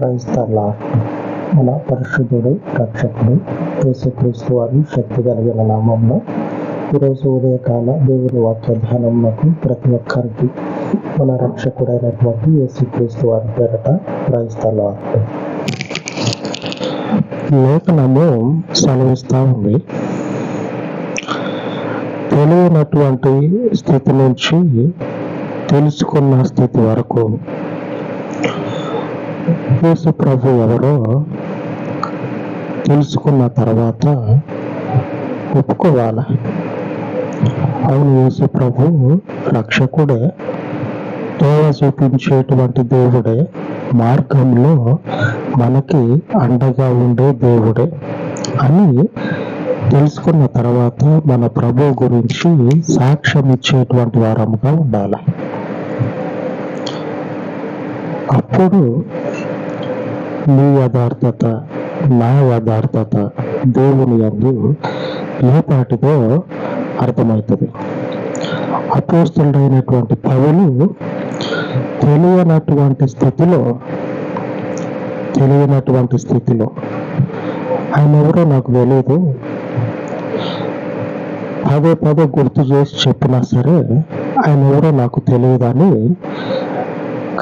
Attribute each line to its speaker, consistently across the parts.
Speaker 1: క్రైస్తల మన పరిశుద్ధుడు రక్షకుడు యేసుక్రీస్తు వారి శక్తి కలిగిన నామంలో ఈరోజు ఉదయకాల దేవుని వాక్య ధ్యానంకు ప్రతి ఒక్కరికి మన రక్షకుడైనటువంటి యేసుక్రీస్తు వారి పేరట క్రైస్తల లేఖనము సెలవిస్తూ ఉంది. తెలియనటువంటి స్థితి నుంచి తెలుసుకున్న స్థితి వరకు యేసు ప్రభు ఎవరో తెలుసుకున్న తర్వాత ఒప్పుకోవాలి? అవును యేసు ప్రభు రక్షకుడే. దోవ చూపించేటువంటి దేవుడే. మార్గంలో మనకి అండగా ఉండే దేవుడే అని తెలుసుకున్న తర్వాత మన ప్రభు గురించి సాక్ష్యం ఇచ్చేటువంటి వారముగా ఉండాలి? అప్పుడు నీ యథార్థత నా యథార్థత దేవుని అందు ఏపాటిదో అర్థమవుతుంది? అపోస్తుడైనటువంటి పౌలు తెలియనటువంటి స్థితిలో తెలియనటువంటి స్థితిలో ఆయన ఎవరో నాకు తెలియదు పదే పదే గుర్తు చేసి చెప్పినా సరే ఆయన ఎవరో నాకు తెలియదని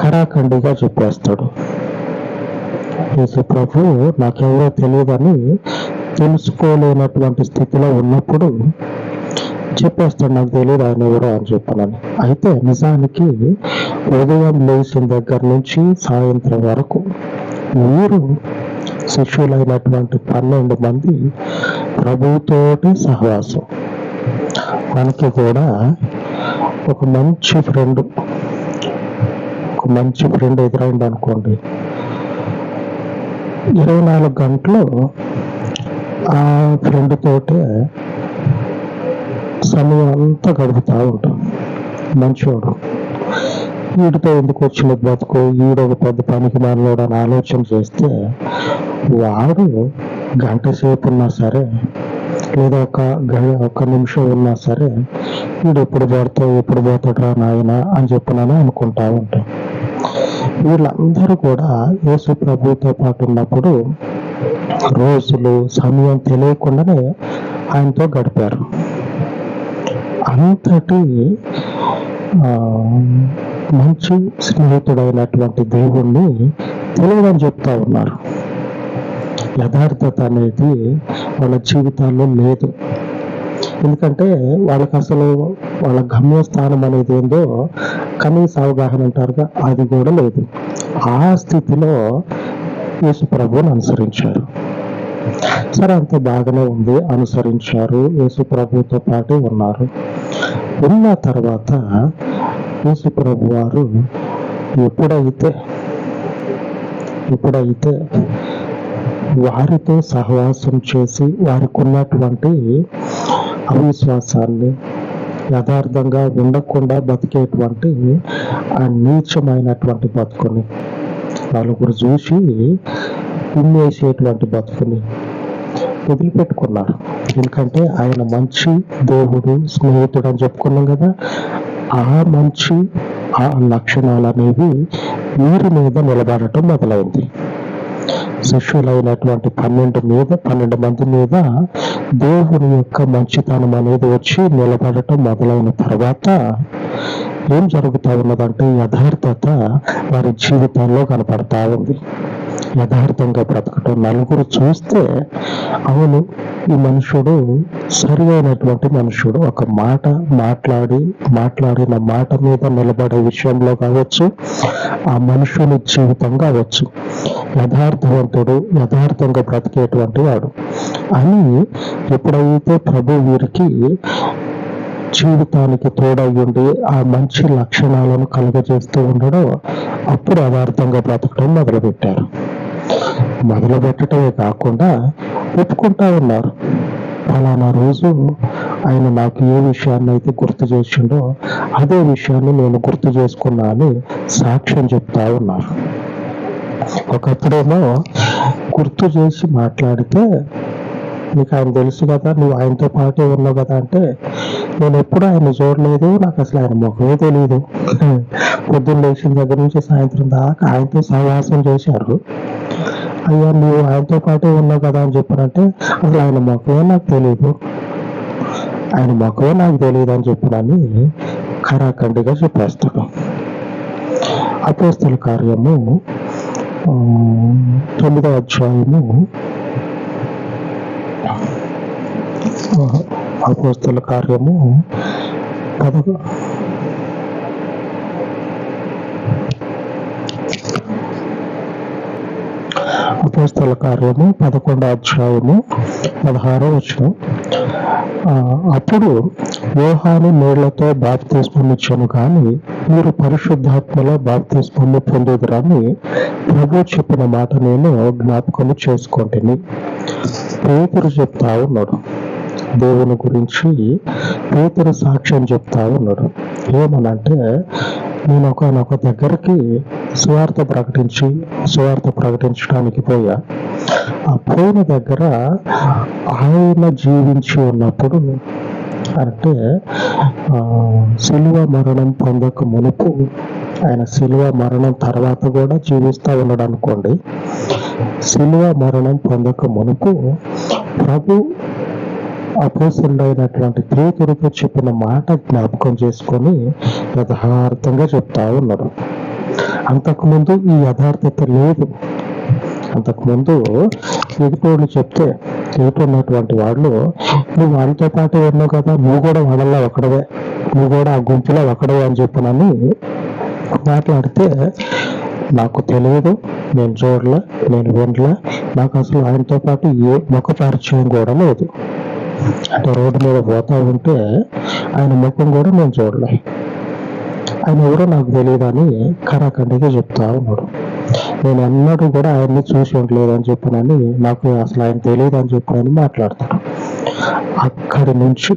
Speaker 1: కరాఖండిగా చెప్పేస్తాడు. యేసు ప్రభు నాకెవరో తెలియదని తెలుసుకోలేనటువంటి స్థితిలో ఉన్నప్పుడు చెప్పేస్తాడు నాకు తెలియదు ఆయన ఎవరో అని చెప్పానని. అయితే నిజానికి ఉదయం లేచిన దగ్గర నుంచి సాయంత్రం వరకు మీరు శిష్యులైనటువంటి పన్నెండు మంది ప్రభుతోటి సహవాసం. మనకి కూడా ఒక మంచి ఫ్రెండ్ ఒక మంచి ఫ్రెండ్ ఎదురైంది అనుకోండి ఇరవై నాలుగు గంటలు ఆ ఫ్రెండ్ తోటే సమయం అంతా గడుపుతూ ఉంటాం. మంచివాడు. వీడితో ఎందుకు వచ్చిన బతుకు వీడు ఒక పెద్ద పనికి మానలోడు అని ఆలోచన చేస్తే వాడు గంట సేపు ఉన్నా సరే లేదా ఒక గ- ఒక నిమిషం ఉన్నా సరే వీడు ఎప్పుడు పడతావు ఎప్పుడు పోతాడురా నాయన అని చెప్పినాను అనుకుంటా ఉంటాం. వీళ్ళందరూ కూడా యేసు ప్రభుతో పాటు ఉన్నప్పుడు రోజులు సమయం తెలియకుండానే ఆయనతో గడిపారు. అంతటి ఆ, మంచి స్నేహితుడైనటువంటి దేవుణ్ణి తెలియదని చెప్తా ఉన్నారు. యథార్థత అనేది వాళ్ళ జీవితాల్లో లేదు. ఎందుకంటే వాళ్ళకి అసలు వాళ్ళ గమ్యస్థానం అనేది ఏందో కనీస అవగాహన అంటారుగా అది కూడా లేదు. ఆ స్థితిలో యేసు ప్రభువుని అనుసరించారు. సరే అంత బాగానే ఉంది అనుసరించారు యేసు ప్రభుతో పాటు ఉన్నారు. ఉన్న తర్వాత యేసు ప్రభు వారు ఎప్పుడైతే ఎప్పుడైతే వారితో సహవాసం చేసి వారికి ఉన్నటువంటి అవిశ్వాసాన్ని యథార్థంగా ఉండకుండా బతికేటువంటి ఆ నీచమైనటువంటి బతుకుని. నలుగురు చూసి ఉమ్మేసేటువంటి బతుకుని వదిలిపెట్టుకున్నారు. ఎందుకంటే ఆయన మంచి దేవుడు స్నేహితుడు అని చెప్పుకున్నాం కదా ఆ మంచి ఆ లక్షణాలు అనేవి వీరి మీద నిలబడటం మొదలైంది. శిష్యులైనటువంటి పన్నెండు మీద పన్నెండు మంది మీద దేవుని యొక్క మంచితనం అనేది వచ్చి నిలబడటం మొదలైన తర్వాత ఏం జరుగుతూ ఉన్నదంటే యథార్థత వారి జీవితంలో కనపడతా ఉంది. యథార్థంగా బ్రతకటం. నలుగురు చూస్తే అవును ఈ మనుషుడు సరి అయినటువంటి మనుషుడు. ఒక మాట మాట్లాడి మాట్లాడిన మాట మీద నిలబడే విషయంలో కావచ్చు ఆ మనుషుని జీవితం కావచ్చు యథార్థవంతుడు యథార్థంగా బ్రతికేటువంటి వాడు. అని ఎప్పుడైతే ప్రభు వీరికి జీవితానికి తోడయ్యుండి ఆ మంచి లక్షణాలను కలుగజేస్తూ ఉండడం అప్పుడు యథార్థంగా బ్రతకడం మొదలుపెట్టారు. మొదలు పెట్టడమే కాకుండా ఒప్పుకుంటా ఉన్నారు. ఫలానా రోజు ఆయన నాకు ఏ విషయాన్ని అయితే గుర్తు చేసిండో అదే విషయాన్ని నేను గుర్తు చేసుకున్నా అని సాక్ష్యం చెప్తా ఉన్నారు. ఒకప్పుడేమో గుర్తు చేసి మాట్లాడితే నీకు ఆయన తెలుసు కదా నువ్వు ఆయనతో పాటే ఉన్నావు కదా అంటే నేను ఎప్పుడు ఆయన చూడలేదు నాకు అసలు ఆయన ముఖమే తెలియదు పొద్దున్న లేచిన దగ్గర నుంచి సాయంత్రం దాకా ఆయనతో సహవాసం చేశారు. అయ్యా నువ్వు ఆయనతో పాటే ఉన్నావు కదా అని చెప్పారంటే అసలు ఆయన మొక్కవే నాకు తెలియదు ఆయన మొక్కవే నాకు తెలియదు అని చెప్పినని ఖరాఖండిగా చెప్పేస్తాడు. అపోస్తుల కార్యము తొమ్మిదవ అధ్యాయము అపోస్తుల కార్యము పదకొ అపోస్తల కార్యము పదకొండో అధ్యాయము పదహారో వచ్చిన అప్పుడు యోహాను నీళ్ళతో బాప్తిస్మం ఇచ్చాను కానీ మీరు పరిశుద్ధాత్మలో బాప్తిస్మం పొందుదరని ప్రభు చెప్పిన మాట నేను జ్ఞాపకము చేసుకోండి పేతురు చెప్తా ఉన్నాడు. దేవుని గురించి పేతురు సాక్ష్యం చెప్తా ఉన్నాడు. ఏమనంటే నేను ఒకనొక దగ్గరికి సువార్త ప్రకటించి సువార్త ప్రకటించడానికి పోయా. ఆ పోయిన దగ్గర ఆయన జీవించి ఉన్నప్పుడు అంటే సిలువ శిలువ మరణం పొందక మునుపు ఆయన సిలువ మరణం తర్వాత కూడా జీవిస్తా ఉన్నాడు అనుకోండి. శిలువ మరణం పొందక మునుపు ప్రభు అపోసరుడైనటువంటి పేతురుకు చెప్పిన మాట జ్ఞాపకం చేసుకొని యథార్థంగా చెప్తా ఉన్నాడు అంతకుముందు ఈ యథార్థత లేదు. అంతకుముందు ఎదుటోళ్ళు చెప్తే ఎదుటి ఉన్నటువంటి వాళ్ళు నువ్వు వాళ్ళతో పాటు ఉన్నావు కదా నువ్వు కూడా వాళ్ళల్లో ఒకడవే. నువ్వు కూడా ఆ గుంపులో ఒకడవే అని చెప్పనని మాట్లాడితే నాకు తెలియదు నేను చూడలే నేను వినలే. నాకు అసలు ఆయనతో పాటు ఏ ముఖ పరిచయం కూడా లేదు. అంటే రోడ్డు మీద పోతా ఉంటే ఆయన ముఖం కూడా నేను చూడలే. ఆయన ఎవరో నాకు తెలియదు అని ఖరాఖండిగా చెప్తా ఉన్నాడు. నేను ఎన్నడూ కూడా ఆయన్ని చూసి ఉండలేదు అని చెప్పినని నాకు అసలు ఆయన తెలియదు అని చెప్పినని మాట్లాడతాడు. అక్కడి నుంచి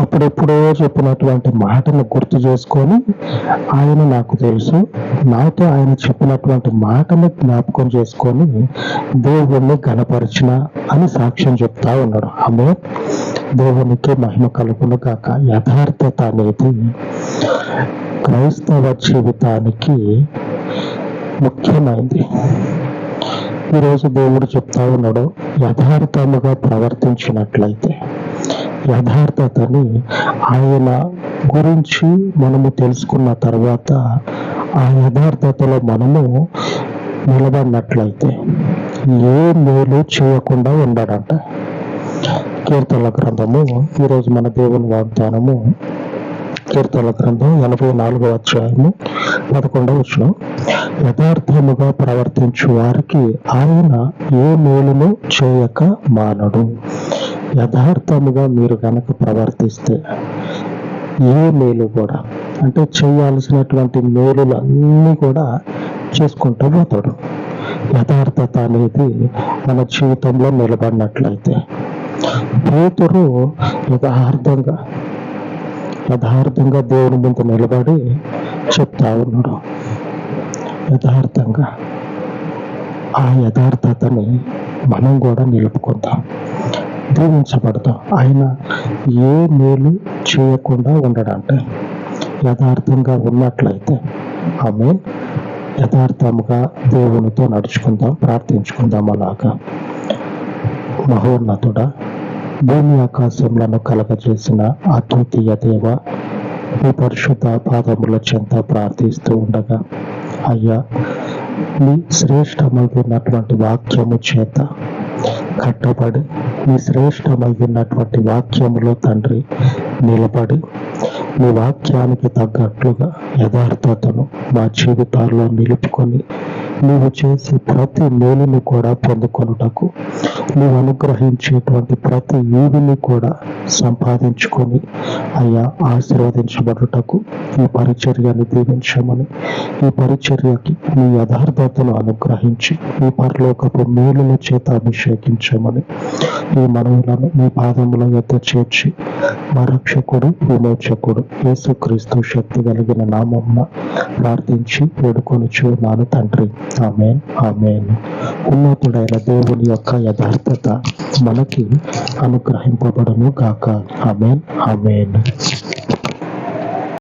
Speaker 1: అప్పుడెప్పుడో చెప్పినటువంటి మాటను గుర్తు చేసుకొని ఆయన నాకు తెలుసు. నాతో ఆయన చెప్పినటువంటి మాటను జ్ఞాపకం చేసుకొని దేవుణ్ణి గణపరిచిన అని సాక్ష్యం చెప్తా ఉన్నాడు. ఆమె దేవునికి మహిమ కలుపును కాక యథార్థత అనేది క్రైస్తవ జీవితానికి ముఖ్యమైనది. ఈరోజు దేవుడు చెప్తా ఉన్నాడు యథార్థముగా ప్రవర్తించినట్లయితే యథార్థతని ఆయన గురించి మనము తెలుసుకున్న తర్వాత ఆ యథార్థతలో మనము నిలబడినట్లయితే ఏ మేలు చేయకుండా ఉండడంట. కీర్తనల గ్రంథము ఈరోజు మన దేవుని వాగ్దానము కీర్తనల గ్రంథం ఎనభై నాలుగో అధ్యాయము పదకొండవ వచ్చిన యథార్థముగా ప్రవర్తించు వారికి ఆయన ఏ మేలును చేయక మానడు. యథార్థముగా మీరు కనుక ప్రవర్తిస్తే ఏ మేలు కూడా అంటే చేయాల్సినటువంటి మేలులు అన్నీ కూడా చేసుకుంటూ పోతాడు. యథార్థత అనేది మన జీవితంలో నిలబడినట్లయితే. పేతురు యథార్థంగా యథార్థంగా దేవుని ముందు నిలబడి చెప్తా ఉన్నాడు. యథార్థంగా ఆ యథార్థతని మనం కూడా నిలుపుకుందాం. దీవించబడతాం ఆయన ఏ మేలు చేయకుండా ఉండడంటే. యథార్థంగా ఉన్నట్లయితే ఆమె యథార్థముగా దేవునితో నడుచుకుందాం ప్రార్థించుకుందాం అలాగా. మహోన్నతుడా భూమి ఆకాశములను కలగజేసిన అద్వితీయ దేవ మీ పరిశుద్ధ పాదముల చెంత ప్రార్థిస్తూ ఉండగా అయ్యా మీ శ్రేష్టమైనటువంటి వాక్యము చేత కట్టబడి మీ శ్రేష్టమైనటువంటి వాక్యములో తండ్రి నిలబడి మీ వాక్యానికి తగ్గట్లుగా యథార్థతను మా జీవితాల్లో నిలుపుకొని నీవు చేసే ప్రతి మేలుని కూడా పొందుకొనుటకు నీవు అనుగ్రహించేటువంటి ప్రతి ఈవిని కూడా సంపాదించుకొని అయ్యా ఆశీర్వదించబడుటకు ఈ పరిచర్యని దీవించమని ఈ పరిచర్యకి మీ యథార్థతను అనుగ్రహించి మీ పరలోకపు మేలుల చేత అభిషేకించమని ఈ మనవులను మీ పాదముల యొక్క చేర్చి మా రక్షకుడు విమోచకుడు యేసుక్రీస్తు శక్తి కలిగిన నామమున ప్రార్థించి వేడుకొని చూన్నాను తండ్రి. Amen amen. ఉన్నతుడైన దేవుని యొక్క యథార్థత మనకి అనుగ్రహింపబడును కాక ఆమెన్ ఆమెన్.